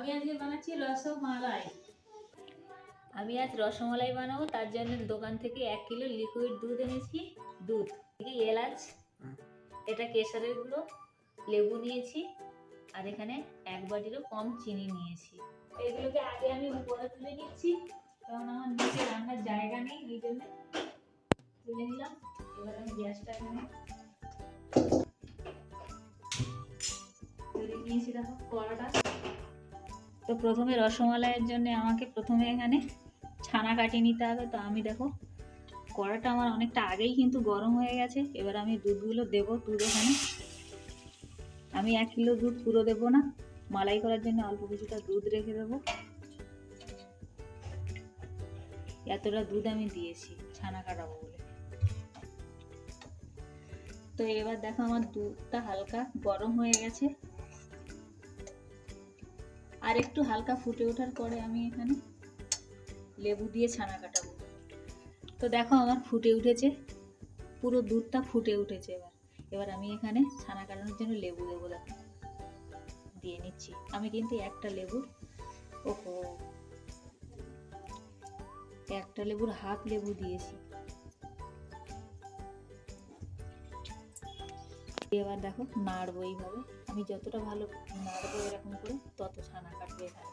আমি আজকে বানাচ্ছি রসমালাই। আমি আজ রসমালাই বানাবো, তার জন্য দোকান থেকে এক কিলো লিকুইড দুধ এনেছি, দুধ। এলাচ, এটা কেশরের গুঁড়ো, লেবু নিয়েছি, আর এখানে এক বাটিরও কম চিনি নিয়েছি। এগুলোকে আগে আমি উপরে তুলে নিচ্ছি, কারণ আমার নিচে রান্নার জায়গা নেই, এই জন্য তুলে নিলাম। এবার আমি গ্যাসটা এখানে তৈরি নিয়েছি, দেখো, কড়াটা। তো প্রথমে রসমালাইয়ের জন্য আমাকে প্রথমে এখানে ছানা কাটিয়ে নিতে হবে। তো আমি দেখো কড়াটা আমার অনেকটা আগেই কিন্তু গরম হয়ে গেছে। এবার আমি দুধগুলো দেবো, দুধ এখানে। আমি এক কিলো দুধ পুরো দেবো না। মালাই করার জন্য অল্প কিছুটা দুধ রেখে দেবো। এতটা দুধ আমি দিয়েছি ছানা কাটাবো বলে। তো এবার দেখো আমার দুধটা হালকা গরম হয়ে গেছে। আর একটু হালকা ফুটে ওঠার পরে আমি এখানে লেবু দিয়ে ছানা কাটাবো। তো দেখো আমার ফুটে উঠেছে, পুরো দুধটা ফুটে উঠেছে এবার। এবার আমি এখানে ছানা কাটানোর জন্য লেবু দেবো, দেখো। দিয়ে নিচ্ছি। আমি কিন্তু একটা লেবুর ওহো, একটা লেবুর হাফ লেবু দিয়েছি। এবার দেখো নাড়বো এইভাবে। আমি যতটা ভালো নাড়বো এরকম করে, তত ছানা কাটবে এখানে।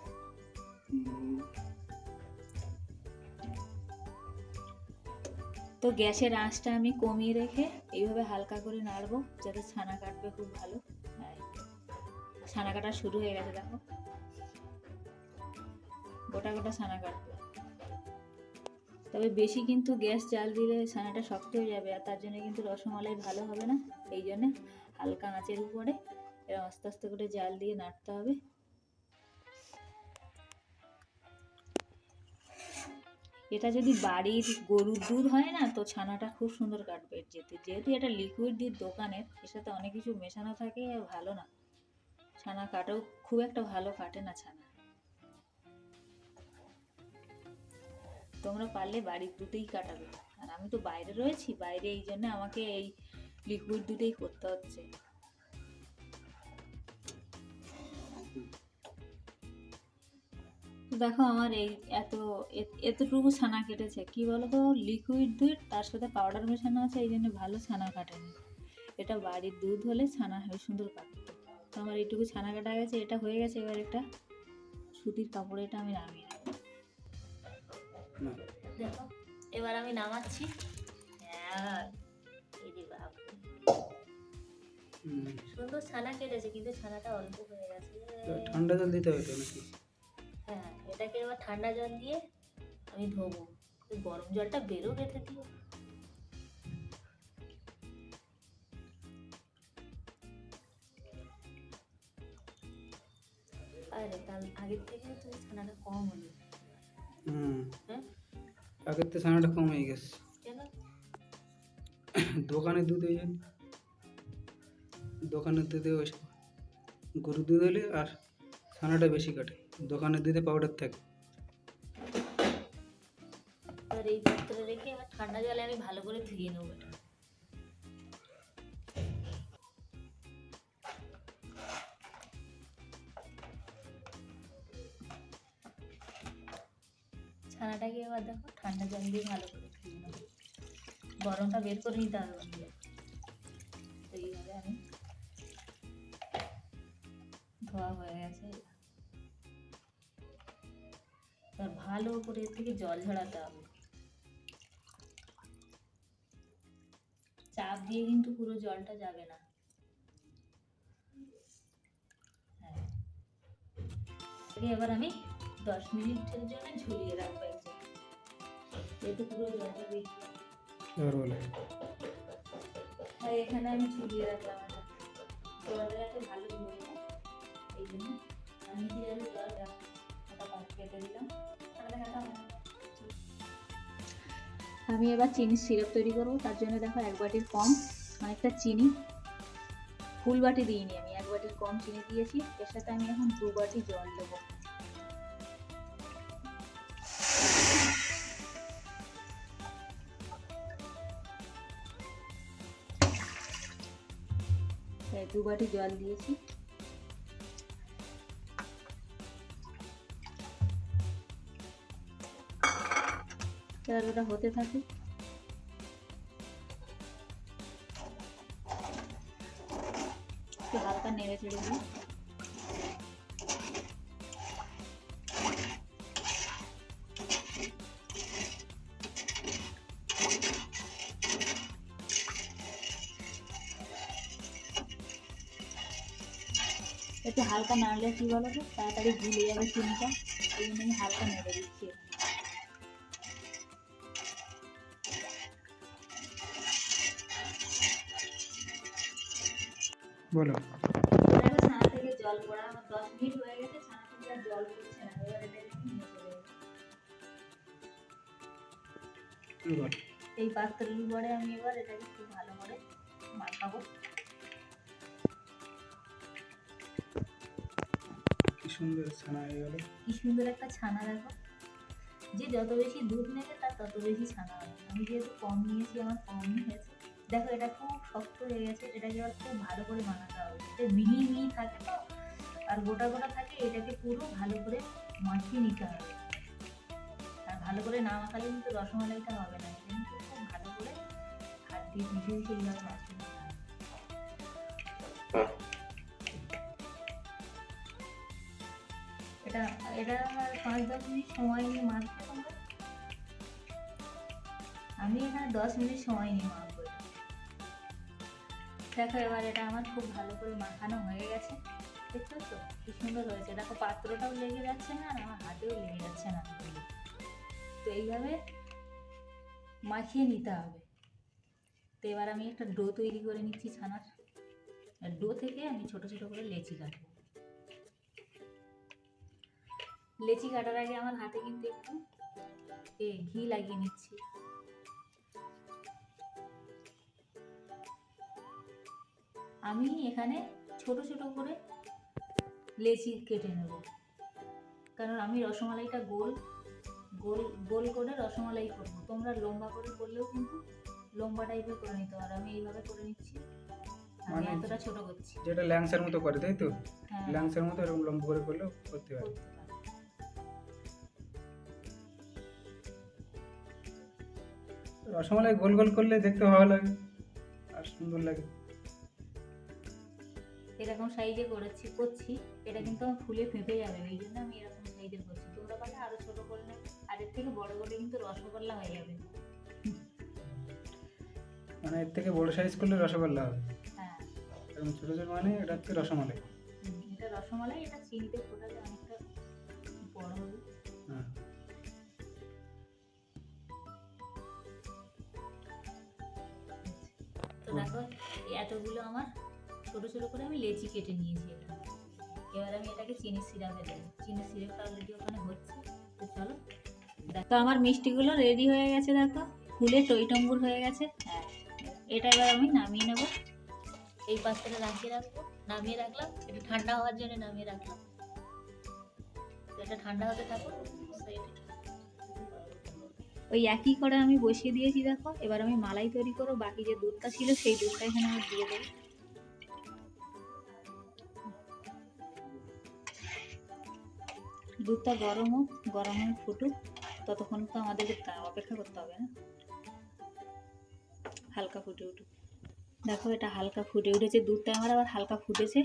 তো গ্যাসের আঁচটা আমি কমিয়ে রেখে এইভাবে হালকা করে নাড়বো, যাতে ছানা কাটবে খুব ভালো। হ্যাঁ। ছানা কাটা শুরু হয়ে গেছে, দেখো। গোটা গোটা ছানা কাটবে। তবে বেশি কিন্তু গ্যাস জাল দিলে ছানাটা শক্ত হয়ে যাবে, আর তার জন্য কিন্তু রসমালাই ভালো হবে না, এই জন্যে হালকা আঁচের উপরে এরকম আস্তে আস্তে করে জাল দিয়ে নাড়তে হবে। এটা যদি বাড়ির গরুর দুধ হয় না, তো ছানাটা খুব সুন্দর কাটবে। যেতে যেহেতু এটা লিকুইড দুধ দোকানের, এর সাথে অনেক কিছু মেশানো থাকে আর ভালো না। ছানা কাটাও খুব একটা ভালো কাটে না ছানা। তোমরা পারলে বাড়ির দুধেই কাটাবে। আর আমি তো বাইরে রয়েছি, বাইরে এই জন্য আমাকে এই লিকুইড দুধেই করতে হচ্ছে। দেখো আমার এই এত এ- এতটুকু ছানা কেটেছে। কি বলো তো লিকুইড দুধ তার সাথে পাউডার মেশানো আছে এই জন্য ভালো ছানা কাটেনি। এটা বাড়ির দুধ হলে ছানা হয় সুন্দর কাটতো। তো আমার এইটুকু ছানা কাটা গেছে এটা হয়ে গেছে এবার একটা সুতির কাপড়ে এটা আমি নামিয়ে দেখো এবার আমি নামাচ্ছি। হ্যাঁ, সুন্দর ছানা কেটেছে কিন্তু ছানাটা অল্প হয়ে গেছে। ঠান্ডা জল দিতে হবে নাকি? এটাকে এবার ঠান্ডা জল দিয়ে আমি ধোবো। গরম জলটা বেরো রেখে দিও আরে তার আগের থেকে তুমি ছানাটা কম হলো হুম। হ্যাঁ? আগের তো ছানাটা কম হয়ে গেছে। কেন? দোকানের দুধ ওই দোকানের দুধে ওই গরুর দুধ হলে আর ছানাটা বেশি কাটে। দোকানের দুধে পাউডার থাকে। এবার এই পাত্রে রেখে এবার ঠান্ডা জলে আমি ভালো করে ধুয়ে নেব ছানাটাকে দেখো ঠান্ডা জল দিয়ে ভালো করে নেব। গরমটা বের করে নিতে হবে এইভাবে আমি ধোয়া হয়ে গেছে। এবার ভালো করে এর থেকে জল ঝরাতে হবে। চাপ দিয়ে কিন্তু পুরো জলটা যাবে না। হ্যাঁ। এবার আমি দশ মিনিটের জন্য ঝুলিয়ে রাখব এক জায়গায়। যেহেতু পুরো জলটা বেরিয়ে এবার এখানে আমি ঝুলিয়ে রাখলাম এটা। জলটা যাতে ভালো যায় এই জন্য আমি দিয়ে জল পাশ কেটে দিলাম। আমি এবার চিনির সিরাপ তৈরি করব। তার জন্য দেখো এক বাটির কম, অনেকটা চিনি। ফুল বাটি দিইনি আমি, এক বাটির কম চিনি দিয়েছি। এর সাথে আমি এখন দু বাটি জল দেবো। দু বাটি জল দিয়েছি। এবার ওটা হতে থাকে একটু হালকা নেড়ে চেড়ে দিই একটু হালকা নাড়লে কি বলো তো তাড়াতাড়ি ভুলে যাবে চিনিটা এই জন্য আমি হালকা নেড়ে দিচ্ছি বলো। দেখো জল পড়া আমার দশ মিনিট হয়ে গেছে ছানা থেকে জল পড়ছে না। এবার এটাকে নিয়ে চলে যাব। এই পাত্রের পরে আমি এবার এটাকে খুব ভালো করে মাখাবো। কি সুন্দর ছানা হয়ে গেল। কি সুন্দর একটা ছানা দেখো। যে যত বেশি দুধ নেবে তার তত বেশি ছানা হবে। আমি যেহেতু কম নিয়েছি আমার কমই হয়েছে। দেখো এটা খুব শক্ত হয়ে গেছে, এটাকে এবার খুব ভালো করে বানাতে হবে। এটা মিহি মিহি থাকে তো, আর গোটা গোটা থাকে, এটাকে পুরো ভালো করে মাখিয়ে নিতে হবে। আর ভালো করে না মাখালে কিন্তু রসমালাইটা হবে না কিন্তু খুব ভালো করে হাত দিয়ে মিশে মিশে এইভাবে মাখিয়ে নিতে হবে। এটা এটা আমার পাঁচ দশ মিনিট সময় নিয়ে মাখতে হবে। আমি এখানে দশ মিনিট সময় নিয়ে মাখবো। দেখো এবার এটা আমার খুব ভালো করে মাখানো হয়ে গেছে। দেখছ তো কি সুন্দর হয়েছে। দেখো পাত্রটাও লেগে যাচ্ছে না আর আমার হাতেও লেগে যাচ্ছে না তো এইভাবে মাখিয়ে নিতে হবে। তো এবার আমি একটা ডো তৈরি করে নিচ্ছি ছানার। ডো থেকে আমি ছোট ছোট করে লেচি কাটবো। লেচি কাটার আগে আমার হাতে কিন্তু একটু, এ, ঘি লাগিয়ে নিচ্ছি। আমি এখানে ছোট ছোট করে লেচি কেটে নেব। কারণ আমি রসমালাইটা গোল গোল গোল করে রসমালাই করব। তোমরা লম্বা করে করলেও কিন্তু লম্বা টাইপের করে নিতে পারো। আমি এইভাবে করে নিচ্ছি। আমি মানে- এতটা ছোট করছি। যেটা ল্যাংসের মতো করে তাই তো? হ্যাঁ। ল্যাংসের মতো এরকম লম্বা করে করলেও করতে পারে। করতে পারো। রসমালাই গোল গোল করলে দেখতে ভালো লাগে। আর সুন্দর লাগে। এরকম সাইজে করেছি করছি এটা কিন্তু আমার ফুলে ফেঁপে যাবে এই জন্য আমি এরকম সাইজের করছি। তোমরা পারলে আরও ছোট করে নেবে আর এর থেকে বড় করলে কিন্তু রসগোল্লা হয়ে যাবে। মানে এর থেকে বড় সাইজ করলে রসগোল্লা হবে? হ্যাঁ। এরকম ছোটো ছোটো মানে এটা হচ্ছে রসমালাই। এটা রসমালাই এটা চিনিতে ফোটালে অনেকটা বড় হবে। হ্যাঁ। তো দেখো এতগুলো আমার ছোট ছোট করে আমি লেচি কেটে নিয়েছি এটা এবার আমি এটাকে চিনি সিরাপে দেবো। চিনি সিরাপটা অলরেডি ওখানে হচ্ছে। তো চলো, দেখো, আমার মিষ্টিগুলো রেডি হয়ে গেছে, দেখো। ফুলে টইটম্বুর হয়ে গেছে। এটা এবার আমি নামিয়ে নেব। এই পাত্রে রাখিয়ে রাখব। নামিয়ে রাখলাম। এটা ঠান্ডা হওয়ার জন্য নামিয়ে রাখলাম। তো এটা ঠান্ডা হতে থাকো ওই একই করে আমি বসিয়ে দিয়েছি, দেখো। এবার আমি মালাই তৈরি করো বাকি যে দুধটা ছিল, সেই দুধটা এখানে আমি দিয়ে দেবো। দুধটা গরম হোক, গরম হয়ে ফুটুক, ততক্ষণ তো আমাদেরকে অপেক্ষা করতে হবে না। হালকা ফুটে উঠুক। দেখো, এটা হালকা ফুটে উঠেছে, দুধটা আমার আবার হালকা ফুটেছে।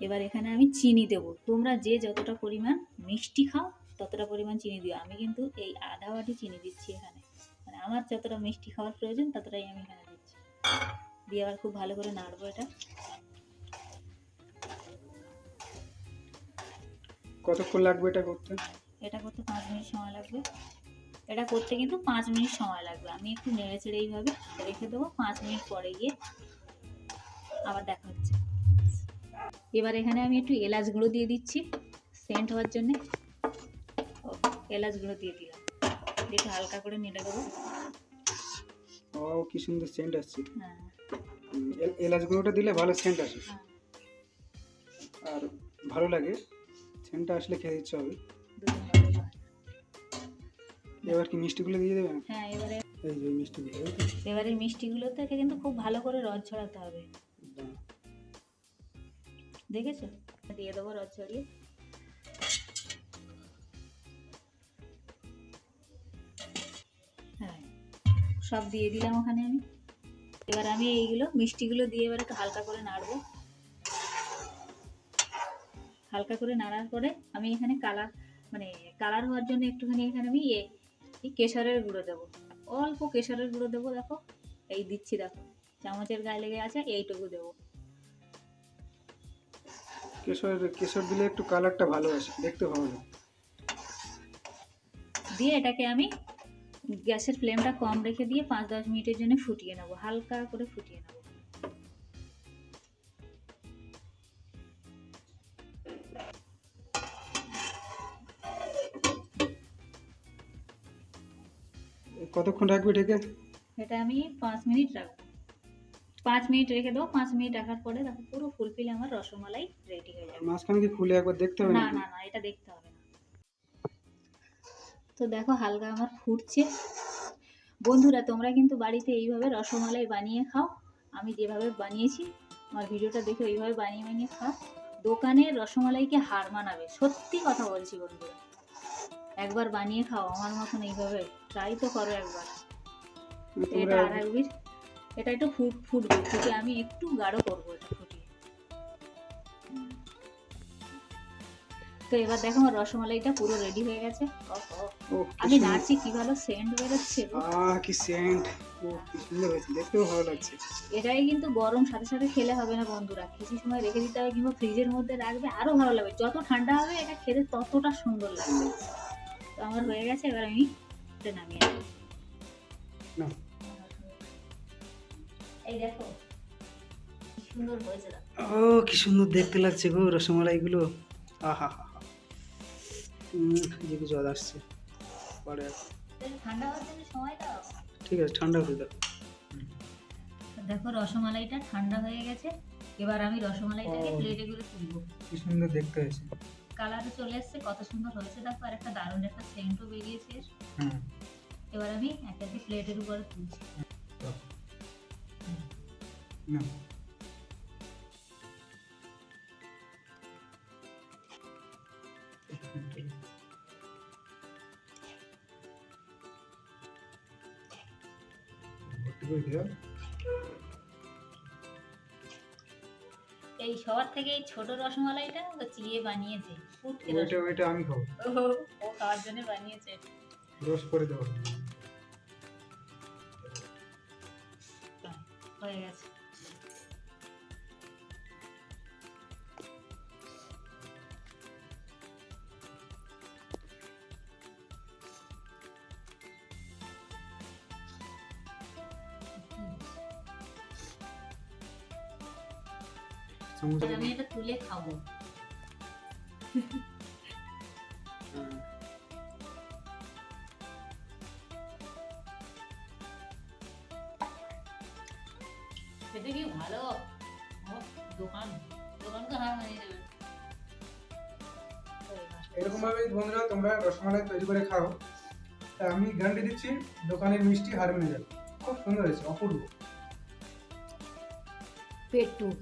এবার এখানে আমি চিনি দেব। তোমরা যে যতটা পরিমাণ মিষ্টি খাও, ততটা পরিমাণ চিনি দিও। আমি কিন্তু এই আধা বাটি চিনি দিচ্ছি এখানে। মানে আমার যতটা মিষ্টি খাওয়ার প্রয়োজন, ততটাই আমি এখানে দিচ্ছি। দিয়ে আবার খুব ভালো করে নাড়বো এটা। কতক্ষণ লাগবে এটা করতে? এটা করতে পাঁচ মিনিট সময় লাগবে। এটা করতে কিন্তু পাঁচ মিনিট সময় লাগবে। আমি একটু নেড়ে চেড়ে এইভাবে রেখে দেবো। পাঁচ মিনিট পরে গিয়ে আবার দেখা হচ্ছে। এবার এখানে আমি একটু এলাচ গুঁড়ো দিয়ে দিচ্ছি। সেন্ট হওয়ার জন্যে। ও এলাচ গুঁড়ো দিয়ে দিলাম। দিয়ে একটু হালকা করে নেড়ে দেবো। ও কি সুন্দর সেন্ট আসছে। হ্যাঁ। এলাচ গুঁড়োটা দিলে ভালো সেন্ট আসে। হ্যাঁ। আর ভালো লাগে। সেন্টটা আসলে খেতে ইচ্ছে হবে হয়। এবার কি মিষ্টিগুলো দিয়ে দেবেন হ্যাঁ এবারে এই যে মিষ্টিগুলো এই তো? এবারে মিষ্টিগুলো থেকে কিন্তু খুব ভালো করে রদ ছড়াতে হবে। দেখেছ দিয়ে দেবো রদ ছড়িয়ে সব দিয়ে দিলাম ওখানে আমি এবার আমি এইগুলো মিষ্টিগুলো দিয়ে এবার একটু হালকা করে নাড়বো হালকা করে নাড়ার পরে আমি এখানে কালার মানে কালার হওয়ার জন্য একটুখানি এখানে আমি ইয়ে এই কেশরের গুঁড়ো দেবো। অল্প কেশরের গুঁড়ো দেবো দেখো। এই দিচ্ছি দেখো। চামচের গায়ে লেগে আছে এইটুকু দেবো। কেশর কেশর দিলে একটু কালারটা ভালো আসে দেখতে ভালো লাগে। দিয়ে এটাকে আমি গ্যাসের ফ্লেমটা কম রেখে দিয়ে পাঁচ দশ মিনিটের জন্য ফুটিয়ে নেব হালকা করে ফুটিয়ে নেব। কতক্ষণ রাখবি এটাকে? এটা আমি পাঁচ মিনিট রাখব। পাঁচ মিনিট রেখে দেবো পাঁচ মিনিট রাখার পরে দেখো পুরো ফুলফিলে আমার রসমালাই রেডি হয়ে যাবে। মাঝখানে কি খুলে একবার দেখতে হবে না না না এটা দেখতে হবে না। তো দেখো হালকা আমার ফুটছে। বন্ধুরা তোমরা কিন্তু বাড়িতে এইভাবে রসমালাই বানিয়ে খাও। আমি যেভাবে বানিয়েছি আমার ভিডিওটা দেখে এইভাবে বানিয়ে বানিয়ে খাও। দোকানের রসমালাইকে হার মানাবে। সত্যি কথা বলছি বন্ধুরা। একবার বানিয়ে খাও আমার মতন এইভাবে। ট্রাই তো করো একবার। এটা আর একবার এটা একটু ফুট ফুটবে ফুটে আমি একটু গাঢ় করব এটা ফুটিয়ে। তো এবার দেখো আমার রসমালাইটা পুরো রেডি হয়ে গেছে। আমি নাচি কি ভালো সেন্ট বেরোচ্ছে। আহ কি সেন্ট দেখতেও ভালো লাগছে। এটাই কিন্তু গরম সাথে সাথে খেলে হবে না বন্ধুরা। কিছু সময় রেখে দিতে হবে কিংবা ফ্রিজের মধ্যে রাখবে আরও ভালো লাগবে। যত ঠান্ডা হবে এটা খেতে ততটা সুন্দর লাগবে। তো আমার হয়ে গেছে এবার আমি এটা নামিয়ে না। এই দেখো সুন্দর হয়েছে ও কি সুন্দর দেখতে লাগছে গো রসমালাইগুলো। আহা হা হা। জিভে জল আসছে। পরে। ঠান্ডা হওয়ার জন্য সময় দাও। ঠিক আছে ঠান্ডা হয়ে দাও দেখো রসমালাইটা ঠান্ডা হয়ে গেছে। এবার আমি রসমালাইটাকে। প্লেটে করে তুলবো। কি সুন্দর দেখতে হয়েছে। কালারও চলে এসছে কত সুন্দর হয়েছে। দেখো আর একটা দারুণ একটা সেন্টও বেরিয়েছে। এবার আমি একটা একটা প্লেটের উপরে তুলছি। ভর্তি এই সবার থেকে এই ছোট রসমালাইটা ও চিয়ে বানিয়েছে। ফুটকে ওইটা ওইটা আমি খাব। ও ও খাওয়ার জন্য বানিয়েছে। রস করে দাও হয়ে গেছে। চামচ এবার আমি এটা তুলে খাব। খেতে কি ভালো ও, দোকান দোকানকে হার মানিয়ে দেবে এরকম ভাবে বন্ধুরা তোমরা রসমালাই তৈরি করে খাও তা আমি গ্যারান্টি দিচ্ছি দোকানের মিষ্টি হার মেনে যাবে। খুব সুন্দর হয়েছে অপূর্ব। পেটুক।